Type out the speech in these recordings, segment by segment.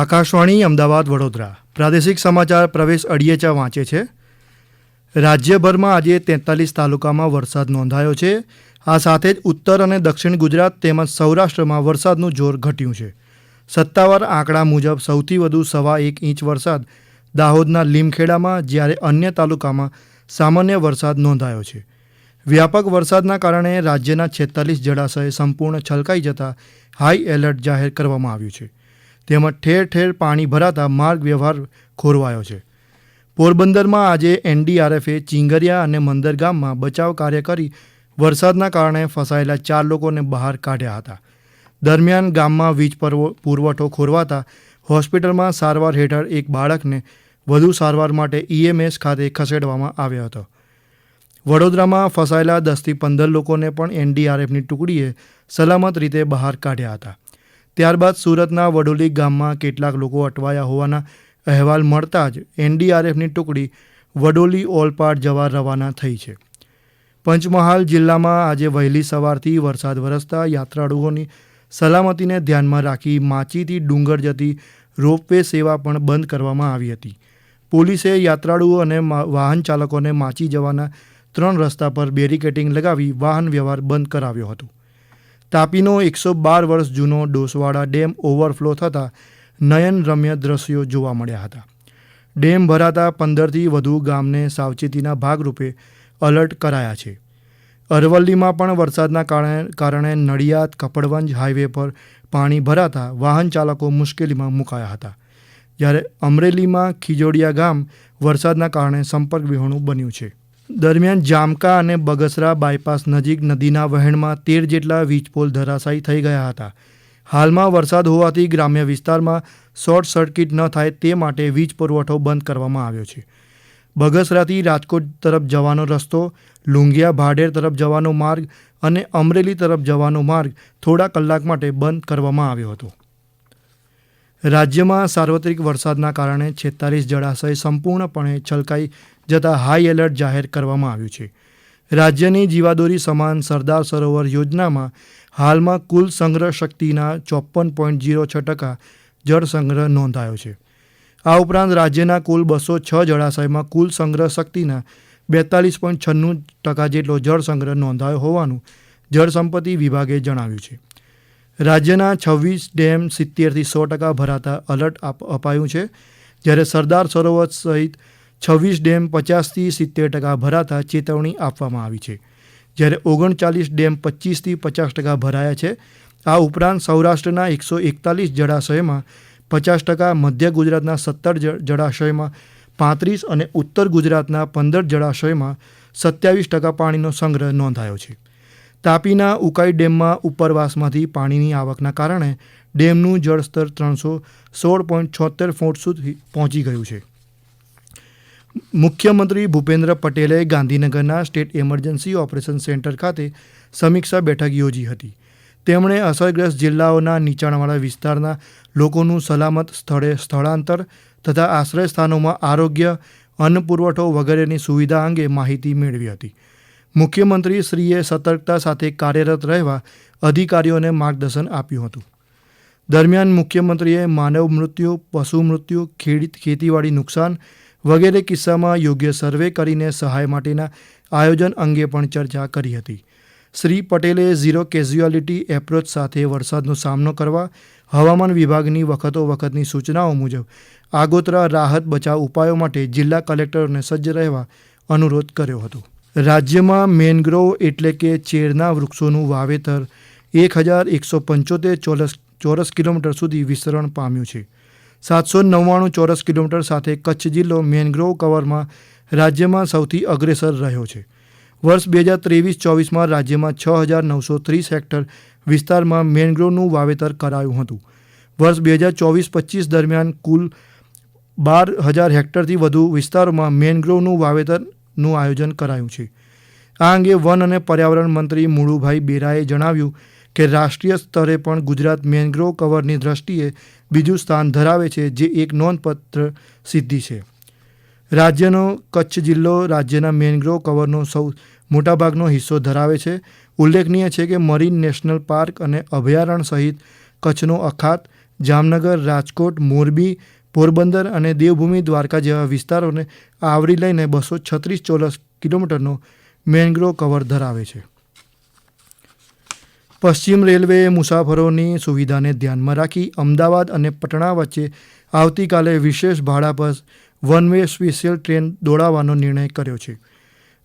આકાશવાણી, અમદાવાદ, વડોદરા. પ્રાદેશિક સમાચાર પ્રવેશ અડિયેચા વાંચે છે. રાજ્યભરમાં આજે તેતાલીસ તાલુકામાં વરસાદ નોંધાયો છે. આ સાથે જ ઉત્તર અને દક્ષિણ ગુજરાત તેમજ સૌરાષ્ટ્રમાં વરસાદનું જોર ઘટ્યું છે. સત્તાવાર આંકડા મુજબ સૌથી વધુ સવા એક ઇંચ વરસાદ દાહોદના લીમખેડામાં, જ્યારે અન્ય તાલુકામાં સામાન્ય વરસાદ નોંધાયો છે. વ્યાપક વરસાદના કારણે રાજ્યના છેતાલીસ જળાશય સંપૂર્ણ છલકાઈ જતા હાઈ એલર્ટ જાહેર કરવામાં આવ્યું છે. તેમજ ઠેર ઠેર પાણી ભરાતા માર્ગ વ્યવહાર ખોરવાયો છે. પોરબંદરમાં આજે એનડીઆરએફે ચિંગરિયા અને મંદર ગામમાં બચાવ કાર્ય કરી વરસાદના કારણે ફસાયેલા ચાર લોકોને બહાર કાઢ્યા હતા. દરમિયાન ગામમાં વીજ પરવો- પુરવઠો ખોરવાતા હોસ્પિટલમાં સારવાર હેઠળ એક બાળકને વધુ સારવાર માટે ઈએમએસ ખાતે ખસેડવામાં આવ્યો હતો. વડોદરામાં ફસાયેલા દસથી પંદર લોકોને પણ એનડીઆરએફની ટુકડીએ સલામત રીતે બહાર કાઢ્યા હતા. ત્યારબાદ સુરતના વડોલી ગામમાં કેટલાક લોકો અટવાયા હોવાના અહેવાલ મળતા જ એનડીઆરએફની ટુકડી વડોલી ઓલપાડ જવા રવાના થઈ છે. પંચમહાલ જિલ્લામાં આજે વહેલી સવારથી વરસાદ વરસતા યાત્રાળુઓની સલામતીને ધ્યાનમાં રાખી માચીથી ડુંગર જતી રોપવે સેવા પણ બંધ કરવામાં આવી હતી. પોલીસે યાત્રાળુઓ અને વાહન ચાલકોને માચી જવાના ત્રણ રસ્તા પર બેરિકેટિંગ લગાવી વાહન વ્યવહાર બંધ કરાવ્યો હતો. તાપીનો એકસો બાર વર્ષ જૂનો ડોસવાડા ડેમ ઓવરફ્લો થતાં નયનરમ્ય દ્રશ્યો જોવા મળ્યા હતા. ડેમ ભરાતા પંદરથી વધુ ગામને સાવચેતીના ભાગરૂપે અલર્ટ કરાયા છે. અરવલ્લીમાં પણ વરસાદના કારણે કારણે નડિયાદ, કપડવંજ હાઈવે પર પાણી ભરાતા વાહન ચાલકો મુશ્કેલીમાં મુકાયા હતા. જ્યારે અમરેલીમાં ખીજોડિયા ગામ વરસાદના કારણે સંપર્ક વિહોણું બન્યું છે. દરમિયાન જામકા અને બગસરા બાયપાસ નજીક નદીના વહેણમાં તેર જેટલા વીજપોલ ધરાશાયી થઈ ગયા હતા. હાલમાં વરસાદ હોવાથી ગ્રામ્ય વિસ્તારમાં શોર્ટ સર્કિટ ન થાય તે માટે વીજ પુરવઠો બંધ કરવામાં આવ્યો છે. બગસરાથી રાજકોટ તરફ જવાનો રસ્તો, લુંગિયા ભાડેર તરફ જવાનો માર્ગ અને અમરેલી તરફ જવાનો માર્ગ થોડા કલાક માટે બંધ કરવામાં આવ્યો હતો. રાજ્યમાં સાર્વત્રિક વરસાદના કારણે છેતાલીસ જળાશય સંપૂર્ણપણે છલકાઈ જતા હાઈ એલર્ટ જાહેર કરવામાં આવ્યું છે. રાજ્યની જીવાદોરી સમાન સરદાર સરોવર યોજનામાં હાલમાં કુલ સંગ્રહ શક્તિના ચોપન પોઈન્ટ જીરો છ ટકા જળ સંગ્રહ નોંધાયો છે. આ ઉપરાંત રાજ્યના કુલ બસો છ જળાશયમાં કુલ સંગ્રહ શક્તિના બેતાલીસ પોઈન્ટ છન્નું ટકા જેટલો જળ સંગ્રહ નોંધાયો હોવાનું જળસંપત્તિ વિભાગે જણાવ્યું છે. રાજ્યના છવ્વીસ ડેમ સિત્તેરથી સો ટકા ભરાતા અલર્ટ અપાયું છે. જ્યારે સરદાર સરોવર સહિત છવ્વીસ ડેમ પચાસથી સિત્તેર ટકા ભરાતા ચેતવણી આપવામાં આવી છે. જ્યારે ઓગણચાલીસ ડેમ પચીસથી પચાસ ટકા ભરાયા છે, આ ઉપરાંત સૌરાષ્ટ્રના એકસો એકતાલીસ જળાશયમાં પચાસ ટકા, મધ્ય ગુજરાતના સત્તર જળાશયમાં પાંત્રીસ અને ઉત્તર ગુજરાતના પંદર જળાશયમાં સત્યાવીસ ટકા પાણીનો સંગ્રહ નોંધાયો છે. તાપીના ઉકાઈ ડેમમાં ઉપરવાસમાંથી પાણીની આવકના કારણે ડેમનું જળસ્તર ત્રણસો સોળ પોઈન્ટ છોતેર ફૂટ સુધી પહોંચી ગયું છે. મુખ્યમંત્રી ભૂપેન્દ્ર પટેલે ગાંધીનગરના સ્ટેટ ઇમરજન્સી ઓપરેશન સેન્ટર ખાતે સમીક્ષા બેઠક યોજી હતી. તેમણે અસરગ્રસ્ત જિલ્લાઓના નીચાણવાળા વિસ્તારના લોકોનું સલામત સ્થળે સ્થળાંતર તથા આશ્રય સ્થાનોમાં આરોગ્ય, અન્ન પુરવઠો વગેરેની સુવિધા અંગે માહિતી મેળવી હતી. મુખ્યમંત્રી શ્રીએ સતર્કતા સાથે કાર્યરત રહેવા અધિકારીઓને માર્ગદર્શન આપ્યું હતું. દરમિયાન મુખ્યમંત્રીએ માનવ મૃત્યુ, પશુ મૃત્યુ ખેતીવાડી નુકસાન વગેરે કિસ્સામાં યોગ્ય સર્વે કરીને સહાય માટેના આયોજન અંગે પણ ચર્ચા કરી હતી. શ્રી પટેલે ઝીરો કેઝ્યુઆલિટી એપ્રોચ સાથે વરસાદનો સામનો કરવા, હવામાન વિભાગની વખતો વખતની સૂચનાઓ મુજબ, આગોતરા રાહત બચાવ ઉપાયો માટે જિલ્લા કલેક્ટરોને સજ્જ રહેવા અનુરોધ કર્યો હતો. રાજ્યમાં મેનગ્રોવ એટલે કે ચેરના વૃક્ષોનું વાવેતર એક હજાર એકસો પંચોતેર ચોરસ ચોરસ કિલોમીટર સુધી વિસ્તરણ પામ્યું છે. સાતસો નવ્વાણું ચોરસ કિલોમીટર સાથે કચ્છ જિલ્લો મેનગ્રોવ કવરમાં રાજ્યમાં સૌથી અગ્રેસર રહ્યો છે. વર્ષ બે હજાર ત્રેવીસ ચોવીસમાં રાજ્યમાં છ હજાર નવસો ત્રીસ હેક્ટર વિસ્તારમાં મેનગ્રોવનું વાવેતર કરાયું હતું. વર્ષ બે હજાર ચોવીસ પચીસ દરમિયાન કુલ બાર હજાર હેક્ટરથી વધુ વિસ્તારોમાં મેનગ્રોવનું વાવેતરનું આયોજન કરાયું છે. આ અંગે વન અને પર્યાવરણ મંત્રી મુળુભાઈ બેરાએ જણાવ્યું કે રાષ્ટ્રીય સ્તરે પણ ગુજરાત મેનગ્રોવ કવરની દ્રષ્ટિએ બીજું સ્થાન ધરાવે છે જે એક નોંધપાત્ર સિદ્ધિ છે. રાજ્યનો કચ્છ જિલ્લો રાજ્યના મેનગ્રોવ કવરનો સૌ મોટાભાગનો હિસ્સો ધરાવે છે. ઉલ્લેખનીય છે કે મરીન નેશનલ પાર્ક અને અભયારણ્ય સહિત કચ્છનો અખાત જામનગર, રાજકોટ, મોરબી, પોરબંદર અને દેવભૂમિ દ્વારકા જેવા વિસ્તારોને આવરી લઈને બસો છત્રીસ ચોરસ કિલોમીટરનો મેનગ્રોવ કવર ધરાવે છે. પશ્ચિમ રેલવેએ મુસાફરોની સુવિધાને ધ્યાનમાં રાખી અમદાવાદ અને પટણા વચ્ચે આવતીકાલે વિશેષ ભાડા પર વન વે સ્પેશિયલ ટ્રેન દોડાવવાનો નિર્ણય કર્યો છે.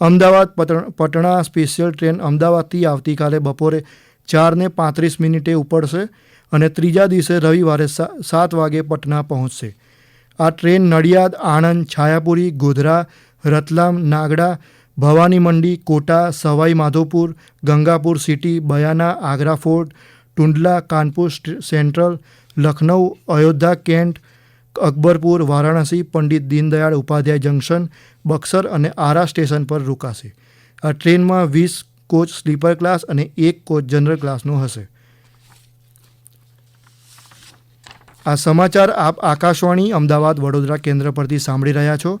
અમદાવાદ પટણ- સ્પેશિયલ ટ્રેન અમદાવાદથી આવતીકાલે બપોરે ચારને પાંત્રીસ મિનિટે ઉપડશે અને ત્રીજા દિવસે રવિવારે સાત વાગે પટના પહોંચશે. આ train Nadiad, Anand, Chhayapuri, Godhra, Ratlam, Nagda Bhawani Mandi, Kota, Sawai, Madhopur, Gangapur city, Bayana, Agra fort, Tundla, Kanpur central Lucknow Ayodhya, Cantt, Akbarpur, Varanasi, Pandit Deendayal Upadhyay junction, Buxar અને આરા સ્ટેશન પર રોકાશે. આ ટ્રેનમાં વીસ coach sleeper class અને એક coach general ક્લાસનો હશે. આ સમાચાર આપ આકાશવાણી અમદાવાદ વડોદરા કેન્દ્ર પરથી સાંભળી રહ્યા છો.